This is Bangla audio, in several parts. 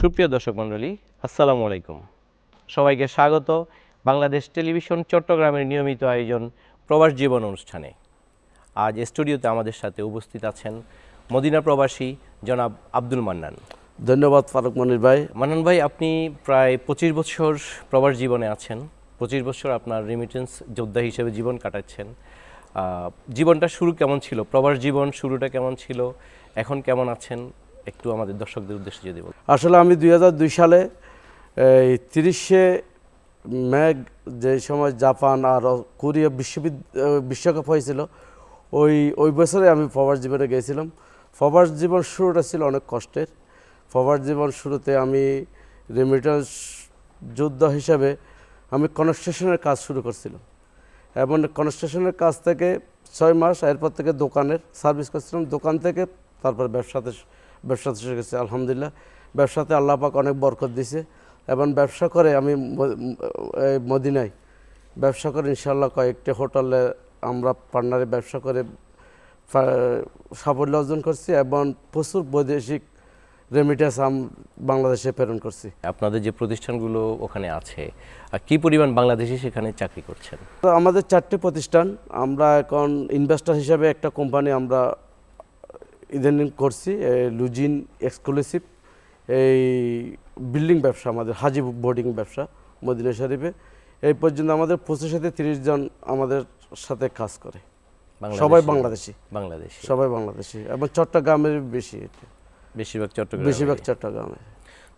সুপ্রিয় দর্শক মণ্ডলী আসসালামু আলাইকুম। সবাইকে স্বাগত বাংলাদেশ টেলিভিশন চট্টগ্রামের নিয়মিত আয়োজন প্রবাস জীবন অনুষ্ঠানে। আজ স্টুডিওতে আমাদের সাথে উপস্থিত আছেন মদিনা প্রবাসী জনাব আব্দুল মান্নান। ধন্যবাদ ফারুক মনির ভাই। মান্নান ভাই আপনি প্রায় পঁচিশ বছর প্রবাস জীবনে আছেন। পঁচিশ বছর আপনার রেমিটেন্স যোদ্ধা হিসেবে জীবন কাটাচ্ছেন। জীবনটা শুরু কেমন ছিল? প্রবাস জীবন শুরুটা কেমন ছিল? এখন কেমন আছেন? একটু আমাদের দর্শকদের উদ্দেশ্যে যদি বল। আসলে আমি দুই হাজার দুই সালে এই তিরিশে ম্যাগ যে সময় জাপান আর কোরিয়া বিশ্ববিদ আহ, বিশ্বকাপ হয়েছিল ওই ওই বছরে আমি প্রবাস জীবনে গিয়েছিলাম। প্রবাস জীবন শুরুটা ছিল অনেক কষ্টের। প্রবাস জীবন শুরুতে আমি রেমিটেন্স যোদ্ধা হিসাবে আমি কনস্ট্রাকশনের কাজ শুরু করছিলাম। এবং কনস্ট্রাকশনের কাজ থেকে ছয় মাস এরপর থেকে দোকানের সার্ভিস করছিলাম। দোকান থেকে তারপর ব্যবসাতে ব্যবসাতে শিখেছি আলহামদুলিল্লাহ। ব্যবসাতে আল্লাহ পাক অনেক বরকত দিছে। এবং ব্যবসা করে আমি মদিনায় ব্যবসা করে ইনশাল্লাহ কয়েকটি হোটেলে আমরা পার্টনারে ব্যবসা করে সাফল্য অর্জন করছি এবং প্রচুর বৈদেশিক রেমিটেন্স আম বাংলাদেশে প্রেরণ করছি। আপনাদের যে প্রতিষ্ঠানগুলো ওখানে আছে আর কি পরিমাণ বাংলাদেশি সেখানে চাকরি করছেন? তো আমাদের চারটি প্রতিষ্ঠান আমরা এখন ইনভেস্টর হিসাবে একটা কোম্পানি আমরা ইদানিং করছি লুজিন এক্সক্লুসিভ এই বিল্ডিং ব্যবসা আমাদের হাজি বোর্ডিং ব্যবসা মদিনা শরীফে। এই পর্যন্ত আমাদের পঁচিশ থেকে তিরিশ জন আমাদের সাথে কাজ করে। সবাই বাংলাদেশি। বাংলাদেশি। সবাই বাংলাদেশি। এবং চট্টগ্রামের বেশি এটা। বেশিরভাগ চট্টগ্রাম বেশিরভাগ চট্টগ্রামে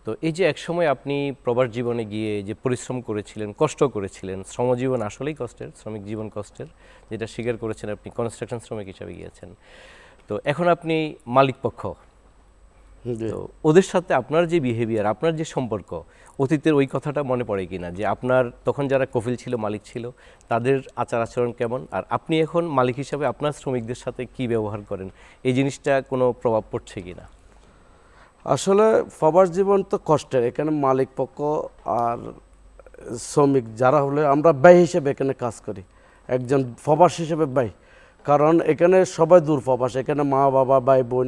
তো এই যে একসময় আপনি প্রবাস জীবনে গিয়ে যে পরিশ্রম করেছিলেন কষ্ট করেছিলেন শ্রমজীবন আসলেই কষ্টের শ্রমিক জীবন কষ্টের যেটা স্বীকার করেছেন আপনি কনস্ট্রাকশন শ্রমিক হিসাবে গিয়েছেন। তো এখন আপনি মালিক পক্ষ। তো ওদের সাথে আপনার যে বিহেভিয়ার আপনার যে সম্পর্ক অতীতের ওই কথাটা মনে পড়ে কিনা? যে আপনার তখন যারা কফিল ছিল মালিক ছিল তাদের আচার আচরণ কেমন? আর আপনি এখন মালিক হিসাবে আপনার শ্রমিকদের সাথে কি ব্যবহার করেন? এই জিনিসটা কোনো প্রভাব পড়ছে কিনা? আসলে সবার জীবন তো কষ্টের এখানে মালিক পক্ষ আর শ্রমিক যারা হলে আমরা ব্যয় হিসেবে এখানে কাজ করি। একজন ফবাস হিসেবে ব্যয়। কারণ এখানে সবাই দূর ফবাস এখানে মা বাবা, ভাই বোন,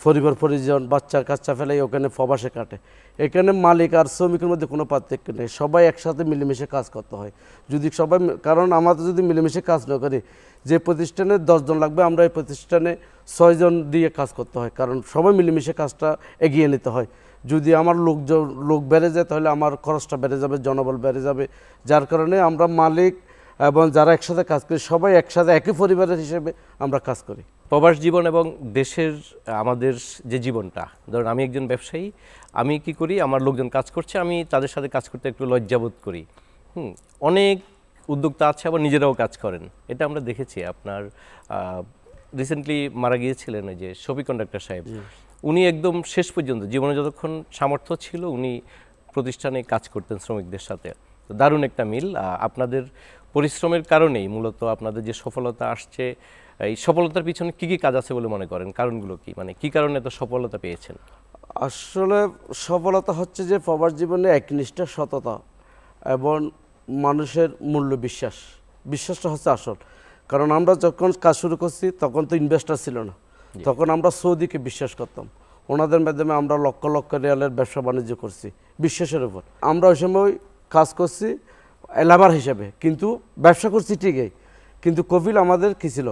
পরিবার, পরিজন, বাচ্চা কাচ্চা ফেলে ওখানে ফবাসে কাটে। এখানে মালিক আর শ্রমিকের মধ্যে কোনো পার্থক্য নেই, সবাই একসাথে মিলেমিশে কাজ করতে হয়। যদি সবাই কারণ আমাদের যদি মিলেমিশে কাজ না করি, যে প্রতিষ্ঠানে দশজন লাগবে, আমরা এই প্রতিষ্ঠানে ছয়জন দিয়ে কাজ করতে হয়, কারণ সবাই মিলেমিশে কাজটা এগিয়ে নিতে হয়। যদি আমার লোকজন লোক বেড়ে যায়, তাহলে আমার খরচটা বেড়ে যাবে, জনবল বেড়ে যাবে। যার কারণে আমরা মালিক এবং যারা একসাথে কাজ করি সবাই একসাথে একই পরিবারের হিসেবে আমরা কাজ করি। প্রবাস জীবন এবং দেশের আমাদের যে জীবনটা ধরুন আমি একজন ব্যবসায়ী আমি কি করি আমার লোকজন কাজ করছে আমি তাদের সাথে কাজ করতে একটু লজ্জাবোধ করি। হুম অনেক উদ্যোক্তা আছে আবার নিজেরাও কাজ করেন। এটা আমরা দেখেছি আপনার রিসেন্টলি মারা গিয়েছিলেন ওই যে শফি কন্ডাক্টর সাহেব। উনি একদম শেষ পর্যন্ত জীবনে যতক্ষণ সামর্থ্য ছিল উনি প্রতিষ্ঠানে কাজ করতেন শ্রমিকদের সাথে। তো দারুণ একটা মিল আপনাদের পরিশ্রমের কারণেই মূলত আপনাদের যে সফলতা আসছে এই সফলতার পিছনে কি কি কাজ আছে বলে মনে করেন? কারণগুলো কি? মানে কি কারণে এত সফলতা পেয়েছেন? আসলে সফলতা হচ্ছে যে প্রবাস জীবনে একনিষ্ঠা সততা এবং মানুষের মূল্য বিশ্বাস। বিশ্বাসটা হচ্ছে আসল। কারণ আমরা যখন কাজ শুরু করছি তখন তো ইনভেস্টার ছিল না। তখন আমরা সৌদিকে বিশ্বাস করতাম। ওনাদের মাধ্যমে আমরা লক্ষ লক্ষ রিয়ালের ব্যবসা বাণিজ্য করছি বিশ্বাসের উপর। আমরা ওই সময় কাজ করছি লেবার হিসেবে, কিন্তু ব্যবসা করছি ঠিকই, কিন্তু কপিল আমাদের কী ছিল?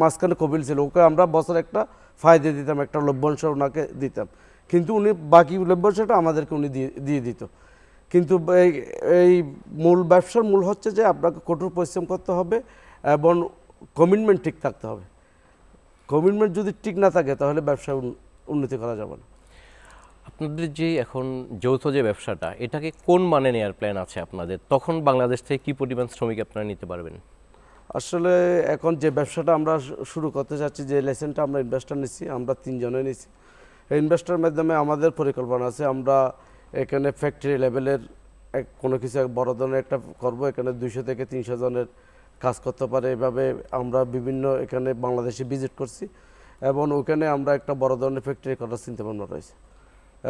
মাঝখানে কপিল ছিল, ওকে আমরা বছর একটা ফায়দা দিতাম, একটা লভ্যাংশ ওনাকে দিতাম, কিন্তু উনি বাকি লভ্যাংশটা আমাদেরকে উনি দিয়ে দিয়ে দিত। কিন্তু এই এই মূল ব্যবসার মূল হচ্ছে যে আপনাকে কঠোর পরিশ্রম করতে হবে এবং কমিটমেন্ট ঠিক থাকতে হবে। কমিটমেন্ট যদি ঠিক না থাকে, তাহলে ব্যবসা উন্নতি করা যাবে না। আপনাদের যে এখন যৌথ যে ব্যবসাটা, এটাকে কোন মানে নেওয়ার প্ল্যান আছে আপনাদের? তখন বাংলাদেশ থেকে কি পরিমাণ শ্রমিক আপনারা নিতে পারবেন? আসলে এখন যে ব্যবসাটা আমরা শুরু করতে চাচ্ছি, যে লাইসেন্সটা আমরা ইনভেস্টার নিচ্ছি আমরা তিনজনে নিচ্ছি এই ইনভেস্টার মাধ্যমে আমাদের পরিকল্পনা আছে, আমরা এখানে ফ্যাক্টরি লেভেলের এক, কোনো কিছু এক বড় ধরনের একটা করব, এখানে দুইশো থেকে তিনশো জনের কাজ করতে পারে। এভাবে আমরা বিভিন্ন এখানে বাংলাদেশে ভিজিট করছি এবং ওখানে আমরা একটা বড় ধরনের ফ্যাক্টরি করার চিন্তা ভাবনা রয়েছে।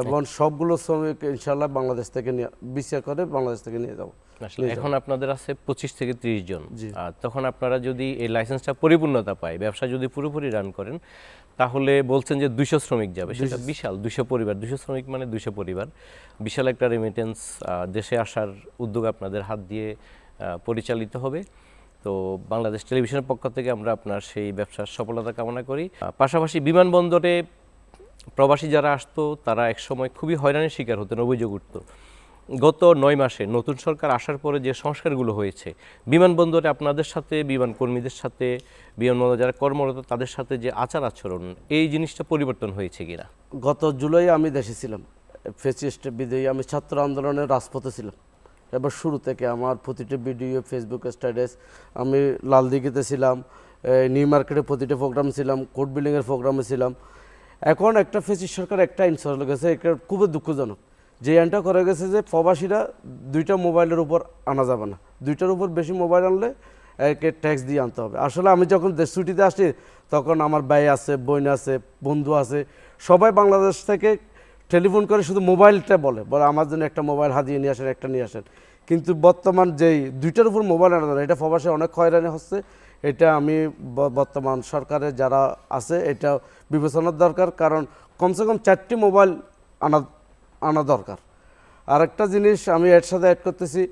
এবং সবগুলো শ্রমিক ইনশাল্লাহ বাংলাদেশ থেকে নিয়ে বিচার করে বাংলাদেশ থেকে নিয়ে যাব। এখন আপনাদের আছে পঁচিশ থেকে ত্রিশ জন। তখন আপনারা যদি এই লাইসেন্সটা পরিপূর্ণতা পায় ব্যবসা যদি পুরোপুরি রান করেন তাহলে বলছেন যে দুইশো শ্রমিক যাবে। সেটা বিশাল দুইশো পরিবার। দুইশো শ্রমিক মানে দুইশো পরিবার। বিশাল একটা রেমিটেন্স দেশে আসার উদ্যোগ আপনাদের হাত দিয়ে আহ, পরিচালিত হবে। তো বাংলাদেশ টেলিভিশনের পক্ষ থেকে আমরা আপনার সেই ব্যবসার সফলতা কামনা করি। পাশাপাশি বিমানবন্দরে প্রবাসী যারা আসতো, তারা একসময় খুবই হয়রানির শিকার হতেন, অভিযোগ উঠত। গত নয় মাসে নতুন সরকার আসার পরে যে সংস্কারগুলো হয়েছে, বিমানবন্দরে আপনাদের সাথে, বিমান কর্মীদের সাথে, বিমানবন্দর যারা কর্মরত, তাদের সাথে যে আচার আচরণ, এই জিনিসটা পরিবর্তন হয়েছে কিনা? গত জুলাই আমি দেশে ছিলাম। ফেসিস্ট বিদেয়ী আমি ছাত্র আন্দোলনের রাজপথে ছিলাম। এবার শুরু থেকে আমার প্রতিটি ভিডিও ফেসবুক স্ট্যাটাস আমি লালদিঘিতে ছিলাম নিউ মার্কেটে প্রতিটা প্রোগ্রাম ছিলাম কোর্ট বিল্ডিংয়ের প্রোগ্রামে ছিলাম। এখন একটা ফেসিস্ট সরকার একটা আইন চলে গেছে এটা খুবই দুঃখজনক। যে আইনটা করা গেছে যে প্রবাসীরা দুইটা মোবাইলের উপর আনা যাবে না। দুইটার উপর বেশি মোবাইল আনলে একে ট্যাক্স দিয়ে আনতে হবে। আসলে আমি যখন দেশ ছুটিতে আসি তখন আমার ভাই আছে বোন আছে বন্ধু আছে সবাই বাংলাদেশ থেকে টেলিফোন করে শুধু মোবাইলটা বলে বলে আমার জন্য একটা মোবাইল হাতিয়ে নিয়ে আসেন একটা নিয়ে আসেন। কিন্তু বর্তমান যেই দুইটার উপর মোবাইল আনা না, এটা প্রবাসে অনেক হয়রানি হচ্ছে। এটা আমি বর্তমান সরকারের যারা আছে, এটা বিবেচনার দরকার, কারণ কমসে কম চারটি মোবাইল আনা আনা দরকার। আর একটা জিনিস আমি এর সাথে অ্যাড করতেছি,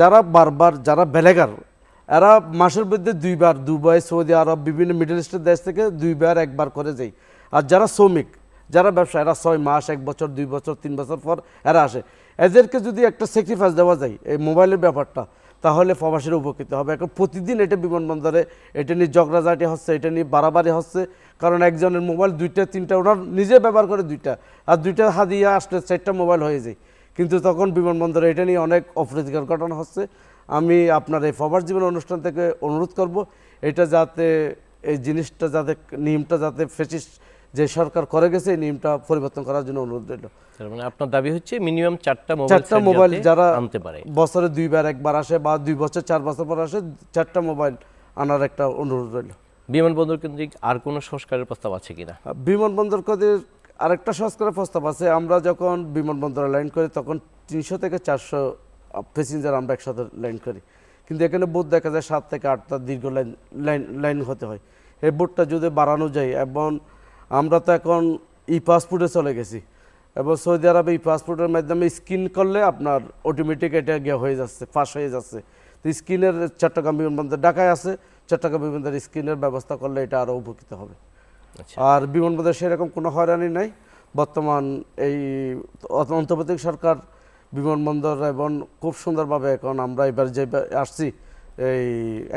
যারা বারবার, যারা বেলেগার, এরা মাসের মধ্যে দুইবার দুবাই, সৌদি আরব, বিভিন্ন মিডল ইস্টের দেশ থেকে দুইবার, একবার করে যাই। আর যারা শ্রমিক, যারা ব্যবসা এরা ছয় মাস, এক বছর, দুই বছর, তিন বছর পর এরা আসে। এদেরকে যদি একটা স্যাক্রিফাইস দেওয়া যায়, এই মোবাইলের ব্যাপারটা তাহলে প্রবাসীরা উপকৃত হবে। এখন প্রতিদিন এটা বিমানবন্দরে, এটা নিয়ে ঝগড়াঝাটি হচ্ছে, এটা নিয়ে বাড়াবাড়ি হচ্ছে। কারণ একজনের মোবাইল দুইটা, তিনটা, ওনার নিজে ব্যবহার করে দুইটা। আর দুইটা হাদিয়া আসলে চারটা মোবাইল হয়ে যায়। কিন্তু তখন বিমানবন্দরে এটা নিয়ে অনেক অপ্রীতিকর ঘটনা হচ্ছে। আমি আপনার এই ফবার জীবন অনুষ্ঠান থেকে অনুরোধ করব, এটা যাতে এই জিনিসটা যাতে, নিয়মটা যাতে ফেসিস যে সরকার করে গেছে এই নিয়মটা পরিবর্তন করার জন্য অনুরোধ রইল। মানে আপনার দাবি হচ্ছে মিনিমাম চারটা মোবাইল চারটা মোবাইল যারা আনতে পারে। বছরে দুইবার একবার আসে বা দুই বছর চার বছর পর আসে চারটা মোবাইল আনার একটা অনুরোধ রইল। বিমানবন্দর কেন্দ্রিক আর কোনো সংস্কারের প্রস্তাব আছে কিনা? বিমানবন্দর কদের আরেকটা সংস্কারের প্রস্তাব আছে। আমরা যখন বিমানবন্দরে ল্যান্ড করি তখন তিনশো থেকে চারশো প্যাসেঞ্জার আমরা একসাথে ল্যান্ড করি। কিন্তু এখানে বোট দেখা যায় সাত থেকে আটটা দীর্ঘ লাইন লাইন লাইন হতে হয়। এই বোটটা যদি বাড়ানো যায় এবং আমরা তো এখন ই পাসপোর্টে চলে গেছি। এবং সৌদি আরবে এই পাসপোর্টের মাধ্যমে স্ক্রিন করলে আপনার অটোমেটিক এটা গিয়ে হয়ে যাচ্ছে ফাঁস হয়ে যাচ্ছে। তো স্ক্রিনের চট্টগ্রাম বিমানবন্দর ঢাকায় আছে চট্টগ্রাম বিমানবন্দর স্ক্রিনের ব্যবস্থা করলে এটা আরও উপকৃত হবে। আচ্ছা। আর বিমানবন্দর সেরকম কোনো হয়রানি নাই। বর্তমান এই অন্তর্বর্তী সরকার বিমানবন্দর এবং খুব সুন্দরভাবে এখন আমরা এবার যে আসছি এই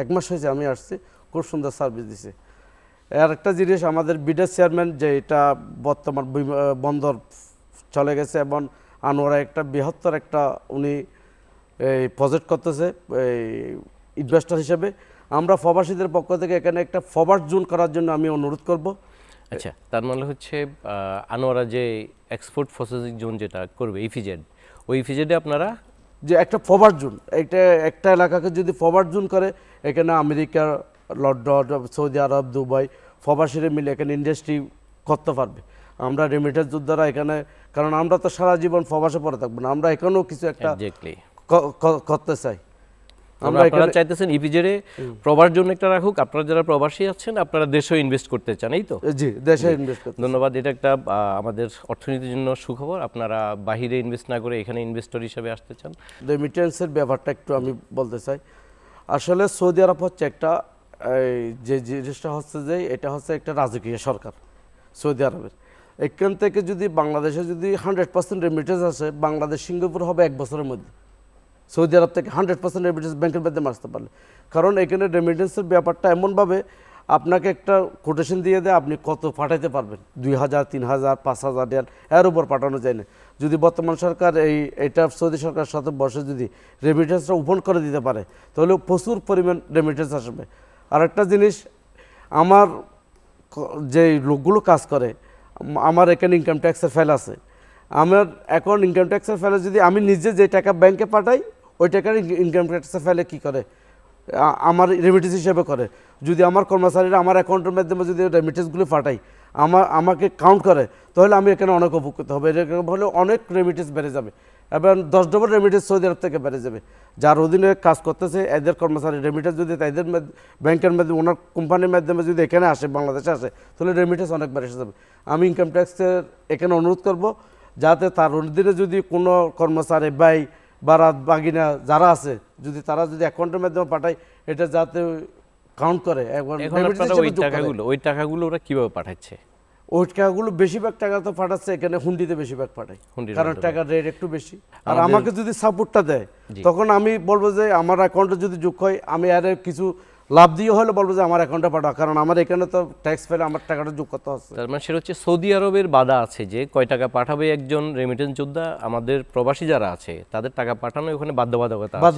এক মাস হয়েছে আমি আসছি খুব সুন্দর সার্ভিস দিছে। আর একটা জিনিস আমাদের বিডের চেয়ারম্যান যে এটা বর্তমান বন্দর চলে গেছে এবং আনোয়ারা একটা বৃহত্তর একটা উনি এই প্রজেক্ট করতেছে এই ইনভেস্টর হিসেবে। আমরা ফবাসীদের পক্ষ থেকে এখানে একটা ফরওয়ার্ড জোন করার জন্য আমি অনুরোধ করব। আচ্ছা তার মানে হচ্ছে আনোয়ারা যে এক্সপোর্ট প্রসেসিং জোন যেটা করবে ইফিজেড ওই ইফিজেডে আপনারা? যে একটা ফরওয়ার্ড জোন এটা একটা এলাকাকে যদি ফরওয়ার্ড জোন করে এখানে America London Saudi Arab Dubai প্রবাসীরা মিলে এখানে ইন্ডাস্ট্রি করতে পারবে। আমরা রেমিটেন্স যোদ্ধারা এখানে কারণ আমরা তো সারা জীবন প্রবাসে পড়ে থাকব না আমরা এখানেও কিছু একটা করতে চাই। আমরা আপনারা চাইতেছেন প্রবার জন্য একটা রাখুক আপনারা যারা প্রবাসী আছেন আপনারা দেশেও ইনভেস্ট করতে চান এই তো? জি দেশে ইনভেস্ট করতে ধন্যবাদ এটা একটা আমাদের অর্থনীতির জন্য সুখবর আপনারা বাহিরে ইনভেস্ট না করে এখানে ইনভেস্টর হিসেবে আসতে চান। রেমিটেন্সের ব্যাপারটা একটু আমি বলতে চাই। আসলে সৌদি আরব হচ্ছে একটা যে জিনিসটা হচ্ছে যে এটা হচ্ছে একটা রাজকীয় সরকার, সৌদি আরবের। এখান থেকে যদি বাংলাদেশে যদি হান্ড্রেড পার্সেন্ট রেমিটেন্স আসে, বাংলাদেশ সিঙ্গাপুর হবে এক বছরের মধ্যে। সৌদি আরব থেকে হান্ড্রেড পার্সেন্ট রেমিটেন্স ব্যাংকের মাধ্যমে আসতে পারলে। কারণ এখানে রেমিটেন্সের ব্যাপারটা এমনভাবে আপনাকে একটা কোটেশন দিয়ে দেয়, আপনি কত পাঠাইতে পারবেন? দুই হাজার, তিন হাজার, পাঁচ হাজার রিয়াল, এর উপর পাঠানো যায় না। যদি বর্তমান সরকার এই, এটা সৌদি সরকার সাথে বসে যদি রেমিটেন্সটা ওপেন করে দিতে পারে, তাহলে প্রচুর পরিমাণ রেমিটেন্স আসবে। আরেকটা জিনিস, আমার যে লোকগুলো কাজ করে আমার এখানে ইনকাম ট্যাক্সের ফেল আছে। আমার এখন ইনকাম ট্যাক্সের ফেলে যদি আমি নিজে যে টাকা ব্যাংকে পাঠাই, ওই টাকার ইনকাম ট্যাক্সের ফেলে কী করে? আমার রেমিটেন্স হিসেবে করে। যদি আমার কর্মচারীরা আমার অ্যাকাউন্টের মাধ্যমে যদি রেমিটেন্সগুলো পাঠাই আমার, আমাকে কাউন্ট করে, তাহলে আমি এখানে অনেক উপকৃত হবে। এরকম হলে অনেক রেমিটেন্স বেড়ে যাবে। এবং দশ ডবল রেমিটেন্স সৌদি আরব থেকে বেড়ে যাবে। যার অধীনে কাজ করতেছে এদের কর্মচারী রেমিটেন্স যদি তাদের ব্যাংকের মাধ্যমে ওনার কোম্পানির মাধ্যমে যদি এখানে আসে বাংলাদেশে আসে তাহলে রেমিটেন্স অনেক বেড়ে যাবে। আমি ইনকাম ট্যাক্সের এখানে অনুরোধ করব যাতে তার অধীনে যদি কোনো কর্মচারী ব্যয় বারাত বাগিনা যারা আছে যদি তারা যদি অ্যাকাউন্টের মাধ্যমে পাঠায় এটা যাতে কাউন্ট করে। ওই টাকাগুলো ওই টাকাগুলো ওরা কীভাবে পাঠাচ্ছে? ওই টাকাগুলো বেশিরভাগ টাকা তো পাঠাচ্ছে এখানে হুন্ডিতে বেশিরভাগ পাঠায় কারণ টাকার রেট একটু বেশি। আর আমাকে যদি সাপোর্টটা দেয় তখন আমি বলব যে আমার অ্যাকাউন্টে যদি যোগ হয় আমি আর কিছু লাভ দিয়ে হলে বলব যে আমার অ্যাকাউন্টে পাঠাও। কারণ আমার এখানে তো ট্যাক্স ফেলে আমার টাকাটা যোগ করতে হচ্ছে। তার মানে সেটা হচ্ছে সৌদি আরবের বাধা আছে যে কয় টাকা পাঠাবে একজন রেমিটেন্স যোদ্ধা আমাদের প্রবাসী যারা আছে তাদের টাকা পাঠানো ওখানে বাধ্যবাধকতা হ্যাঁ,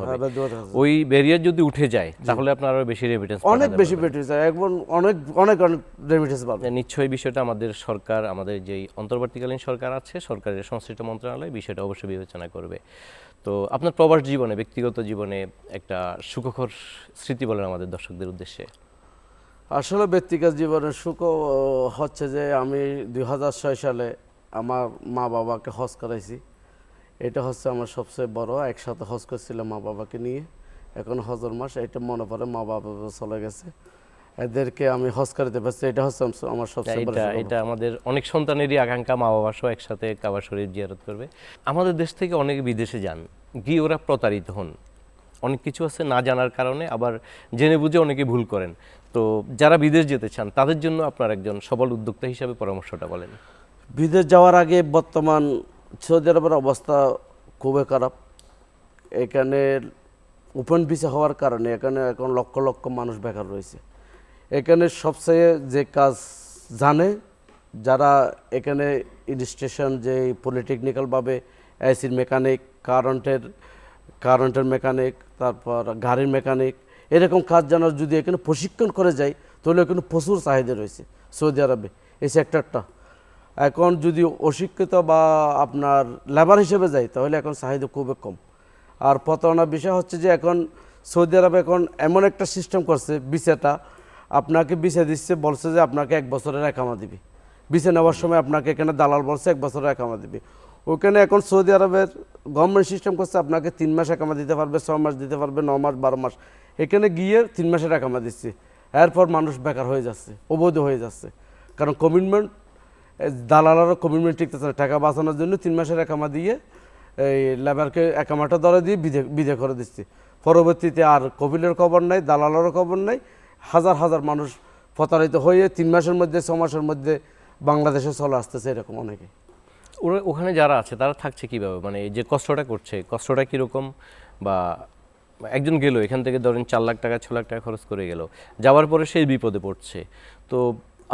হ্যাঁ। ওই ব্যারিয়ার যদি উঠে যায় তাহলে আপনার আরও বেশি রেমিটেন্স অনেক বেশি যায়। একবার অনেক অনেক অনেক রেমিটেন্স পাবে। নিশ্চয়ই বিষয়টা আমাদের সরকার আমাদের যেই অন্তর্বর্তীকালীন সরকার আছে সরকারের সংশ্লিষ্ট মন্ত্রণালয় বিষয়টা অবশ্যই বিবেচনা করবে। তো আপনার প্রবাস জীবনে, ব্যক্তিগত জীবনে একটা সুখকর স্মৃতি বলেন আমাদের দর্শকদের উদ্দেশ্যে। আসলে ব্যক্তিগত জীবনের সুখ হচ্ছে যে আমি দুই সালে আমার মা বাবাকে হজ করাইছি। এটা হচ্ছে আমার সবচেয়ে বড়, একসাথে হজ করছিলাম মা বাবাকে নিয়ে। এখন হজর মাস, এটা মনে পড়ে মা বাবা চলে গেছে। এদেরকে আমি হজ করাতে পারছি এটা হচ্ছে আমার সবচেয়ে বড় এটা এটা আমাদের অনেক সন্তানেরই আকাঙ্ক্ষা মা বাবা সহ একসাথে কাবা শরীফ জিয়ারত করবে। আমাদের দেশ থেকে অনেকে বিদেশে যান গিয়ে ওরা প্রতারিত হন। অনেক কিছু আছে না জানার কারণে আবার জেনে বুঝে অনেকে ভুল করেন। তো যারা বিদেশ যেতে চান তাদের জন্য আপনার একজন সবল উদ্যোক্তা হিসাবে পরামর্শটা বলেন। বিদেশ যাওয়ার আগে বর্তমান সৌদি আরবের অবস্থা খুবই খারাপ। এখানে ওপেন ভিসা হওয়ার কারণে এখানে এখন লক্ষ লক্ষ মানুষ বেকার রয়েছে। এখানে সবচেয়ে যে কাজ জানে যারা এখানে ইনস্টেশন যে পলিটেকনিক্যালভাবে এসির মেকানিক, কারেন্টের কারেন্টের মেকানিক, তারপর গাড়ির মেকানিক, এরকম কাজ জানার যদি এখানে প্রশিক্ষণ করে যায়, তাহলে এখানে প্রচুর চাহিদা রয়েছে সৌদি আরবে। এই সেক্টরটা এখন যদি অশিক্ষিত বা আপনার লেবার হিসেবে যায়, তাহলে এখন চাহিদা খুবই কম। আর প্রতারণার বিষয় হচ্ছে যে এখন সৌদি আরব এখন এমন একটা সিস্টেম করছে বিসাটা আপনাকে বিসা দিচ্ছে, বলছে যে আপনাকে এক বছরের একামা দিবি। বিছে নেওয়ার সময় আপনাকে এখানে দালাল বলছে, এক বছরের একামা দিবি। ওইখানে এখন সৌদি আরবের গভর্নমেন্ট সিস্টেম করছে, আপনাকে তিন মাস একামা দিতে পারবে, ছ মাস দিতে পারবে, ন মাস, বারো মাস। এখানে গিয়ে তিন মাসের একামা দিচ্ছে। এরপর মানুষ বেকার হয়ে যাচ্ছে, অবৈধ হয়ে যাচ্ছে। কারণ কমিটমেন্ট দালালেরও কমিটমেন্ট টিকতেছে না। টাকা বাঁচানোর জন্য তিন মাসের একামা দিয়ে এই লেবারকে একামাটা ধরে দিয়ে বিদে বিদে করে দিচ্ছে। পরবর্তীতে আর কপিলের খবর নাই, দালালেরও খবর নাই হাজার হাজার মানুষ প্রতারিত হয়ে তিন মাসের মধ্যে ছ মাসের মধ্যে বাংলাদেশে চলে আসতেছে এরকম অনেকে। ওরা ওখানে যারা আছে তারা থাকছে কীভাবে? মানে যে কষ্টটা করছে কষ্টটা কীরকম? বা একজন গেল এখান থেকে ধরেন চার লাখ টাকা ছ লাখ টাকা খরচ করে গেল যাওয়ার পরে সেই বিপদে পড়ছে। তো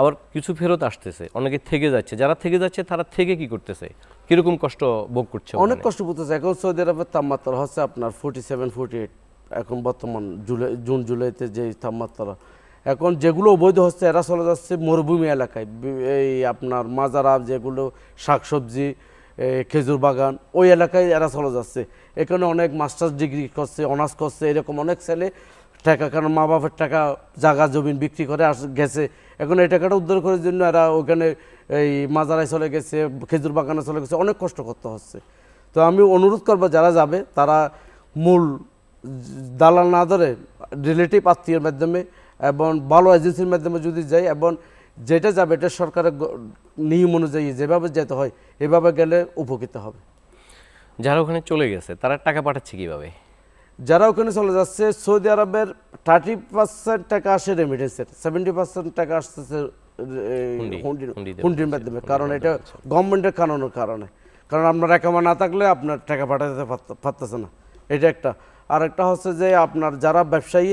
আবার কিছু ফেরত আসতেছে অনেকে থেকে যাচ্ছে। যারা থেকে যাচ্ছে তারা থেকে কি করতেছে? কীরকম কষ্ট ভোগ করছে অনেক কষ্ট করতেছে। এখন সৌদি আরবের তাপমাত্রা হচ্ছে আপনার ফোর্টি সেভেন ফোর্টি এইট এখন বর্তমান জুলাই, জুন জুলাইতে যে তাপমাত্রা, এখন যেগুলো অবৈধ হচ্ছে, এরা চলে যাচ্ছে মরুভূমি এলাকায়। এই আপনার মাজারা যেগুলো, শাকসবজি খেজুর বাগান, ওই এলাকায় এরা চলে যাচ্ছে। এখানে অনেক মাস্টার্স ডিগ্রি করছে, অনার্স করছে, এরকম অনেক ছেলে টাকা কারণ মা বাবার টাকা জায়গা জমিন বিক্রি করে আস, গেছে। এখন এই টাকাটা উদ্ধার করার জন্য এরা ওখানে এই মাজারায় চলে গেছে, খেজুর বাগানে চলে গেছে, অনেক কষ্ট করতে হচ্ছে। তো আমি অনুরোধ করব, যারা যাবে, তারা মূল দালাল না ধরে রিলেটিভ আত্মীয়ের মাধ্যমে এবং ভালো এজেন্সির মাধ্যমে যদি যাই এবং যেটা যাবে এটা সরকারের নিয়ম অনুযায়ী যেভাবে যেতে হয় এভাবে গেলে উপকৃত হবে। যারা ওখানে চলে গেছে তারা টাকা পাঠাচ্ছে কীভাবে? যারা ওখানে চলে যাচ্ছে সৌদি আরবের থার্টি পার্সেন্ট টাকা আসে রেমিটেন্সের সেভেন্টি পার্সেন্ট টাকা আসতেছে হুন্ডির মাধ্যমে। কারণ এটা গভর্নমেন্টের কারণের কারণে। কারণ আপনার একামা না থাকলে আপনার টাকা পাঠাতে পারত- পারতেছে না। এটা একটা। আর একটা হচ্ছে যে আপনার যারা ব্যবসায়ী,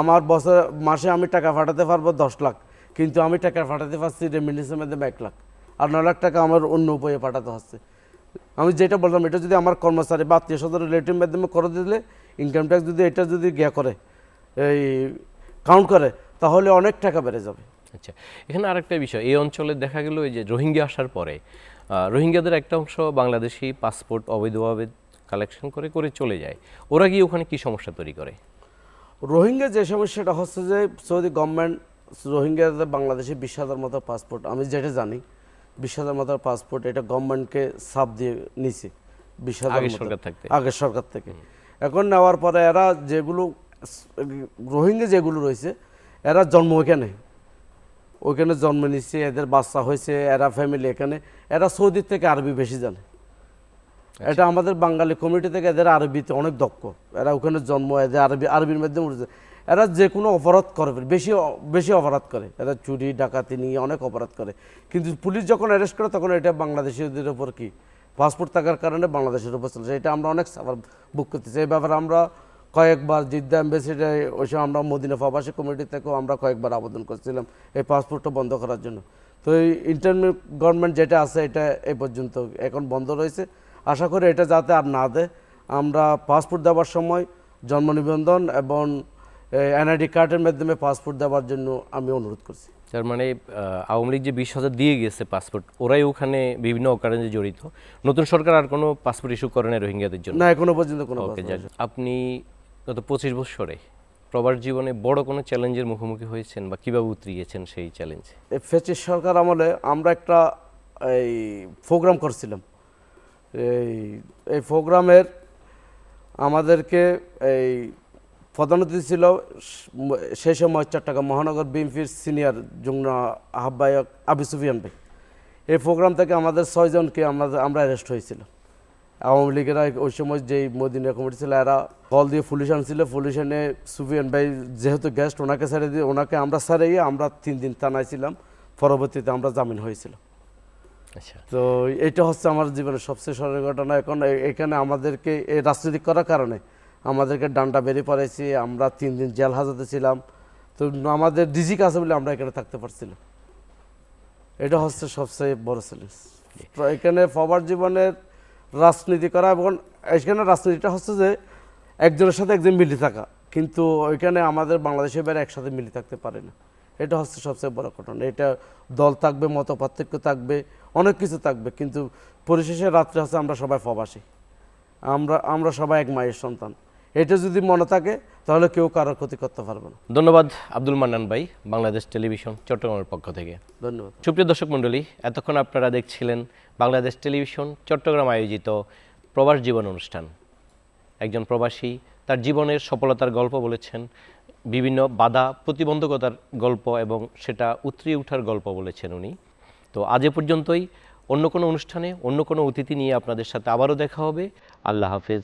আমার বছর, মাসে আমি টাকা ফাটাতে পারব দশ লাখ, কিন্তু আমি টাকা ফাটাতে পারছি রেমিটেন্সের মাধ্যমে এক লাখ। আর নয় লাখ টাকা আমার অন্য উপায়ে পাঠাতে হচ্ছে। আমি যেটা বললাম, এটা যদি আমার কর্মচারী বা আত্মীয় স্বজন রিলেটিভ মাধ্যমে করে দিলে ইনকাম ট্যাক্স যদি এটা যদি গিয়া করে, এই কাউন্ট করে, তাহলে অনেক টাকা বেড়ে যাবে। আচ্ছা এখানে আরেকটা বিষয়, এই অঞ্চলে দেখা গেল যে রোহিঙ্গা আসার পরে রোহিঙ্গাদের একটা অংশ বাংলাদেশি পাসপোর্ট অবৈধভাবে কালেকশন করে করে চলে যায়। ওরা গিয়ে ওখানে কি সমস্যা তৈরি করে? রোহিঙ্গা যে সমস্যাটা হচ্ছে যে সৌদি গভর্নমেন্ট রোহিঙ্গাদের বাংলাদেশে বিশ হাজার মতো পাসপোর্ট আমি যেটা জানি বিশ হাজার মতো পাসপোর্ট এটা গভর্নমেন্টকে সাপ দিয়ে নিছে। বিশ হাজার আগের সরকার থেকে। এখন নেওয়ার পরে এরা যেগুলো রোহিঙ্গা যেগুলো রয়েছে এরা জন্ম ওইখানে। ওইখানে জন্ম নিচ্ছে এদের বাচ্চা হয়েছে এরা ফ্যামিলি এখানে। এরা সৌদির থেকে আরবি বেশি জানে। এটা আমাদের বাঙালি কমিটি থেকে এদের আরবিতে অনেক দক্ষ। এরা ওখানে জন্ম, এদের আরবি, আরবির মাধ্যমে উঠেছে। এরা যে কোনো অপরাধ করে, বেশি বেশি অপরাধ করে। এরা চুরি, ডাকাতি নিয়ে অনেক অপরাধ করে। কিন্তু পুলিশ যখন অ্যারেস্ট করে, তখন এটা বাংলাদেশিদের ওপর কি? পাসপোর্ট থাকার কারণে বাংলাদেশের উপর চলছে এটা আমরা অনেক সাফার বুক করতেছি। এই ব্যাপারে আমরা কয়েকবার জিদ্দা অ্যাম্বাসিডার ওই সময় আমরা মদিনা প্রবাসী কমিটি থেকেও আমরা কয়েকবার আবেদন করছিলাম এই পাসপোর্টটা বন্ধ করার জন্য। তো এই ইন্টারনেট গভর্নমেন্ট যেটা আছে, এটা এই পর্যন্ত এখন বন্ধ রয়েছে। আশা করি এটা যাতে আর না দেয় আমরা পাসপোর্ট দেওয়ার সময় জন্ম নিবন্ধন এবং এনআইডি কার্ডের মাধ্যমে পাসপোর্ট দেওয়ার জন্য আমি অনুরোধ করছি। তার মানে আওয়ামী লীগ যে বিশ হাজার দিয়ে গেছে পাসপোর্ট ওরাই ওখানে বিভিন্ন অকারণে জড়িত। নতুন সরকার আর কোনো পাসপোর্ট ইস্যু করে না রোহিঙ্গাদের জন্য? না এখনও পর্যন্ত কোনো আপনি গত পঁচিশ বছরে প্রবাস জীবনে বড় কোনো চ্যালেঞ্জের মুখোমুখি হয়েছেন বা কীভাবে উতরিয়েছেন সেই চ্যালেঞ্জে? ফেচিস সরকার আমলে আমরা একটা এই প্রোগ্রাম করছিলাম। এই এই প্রোগ্রামের আমাদেরকে এই অতিথি ছিল সেই সময় চট্টগ্রাম মহানগর বিএনপির সিনিয়র যুগ্ম আহ্বায়ক আবি সুফিয়ান ভাই। এই প্রোগ্রাম থেকে আমাদের ছয়জনকে আমরা আমরা অ্যারেস্ট হয়েছিল। আওয়ামী লীগেরা ওই সময় যেই মদিনা কমিটি ছিল, এরা কল দিয়ে পুলিশ আনছিল। পুলিশ এনে সুফিয়ান ভাই যেহেতু গেস্ট ওনাকে ছেড়ে দিয়ে, ওনাকে আমরা ছেড়ে আমরা তিন দিন থানায় ছিলাম। পরবর্তীতে আমরা জামিন হয়েছিল। তো এটা হচ্ছে আমার জীবনের সবচেয়ে স্মরণীয় ঘটনা। এখন এখানে আমাদেরকে এই রাজনীতি করার কারণে আমাদেরকে ডান্ডা বেরিয়ে পড়েছি। আমরা তিন দিন জেল হাজতে ছিলাম। তো আমাদের ডিজিক আছে বলে আমরা এখানে থাকতে পারছিলাম। এটা হচ্ছে সবচেয়ে বড় চ্যালেঞ্জ। তো এখানে ফবার জীবনের রাজনীতি করা এবং এখানে রাজনীতিটা হচ্ছে যে একজনের সাথে একজন মিলে থাকা। কিন্তু ওইখানে আমাদের বাংলাদেশের বাইরে একসাথে মিলে থাকতে পারে না। এটা হচ্ছে সবচেয়ে বড় ঘটনা। এটা দল থাকবে মত পার্থক্য থাকবে অনেক কিছু থাকবে কিন্তু পরিশেষে রাত্রে হচ্ছে আমরা সবাই প্রবাসী। আমরা আমরা সবাই এক মায়ের সন্তান। এটা যদি মনে থাকে তাহলে কেউ কারোর ক্ষতি করতে পারবে না। ধন্যবাদ আব্দুল মান্নান ভাই বাংলাদেশ টেলিভিশন চট্টগ্রামের পক্ষ থেকে। ধন্যবাদ। সুপ্রিয় দর্শক মণ্ডলী এতক্ষণ আপনারা দেখছিলেন বাংলাদেশ টেলিভিশন চট্টগ্রাম আয়োজিত প্রবাস জীবন অনুষ্ঠান। একজন প্রবাসী তার জীবনের সফলতার গল্প বলেছেন বিভিন্ন বাধা প্রতিবন্ধকতার গল্প এবং সেটা উতরিয়ে ওঠার গল্প বলেছেন উনি। তো আজ এ পর্যন্তই। অন্য কোনো অনুষ্ঠানে অন্য কোনো অতিথি নিয়ে আপনাদের সাথে আবারও দেখা হবে। আল্লাহ হাফেজ।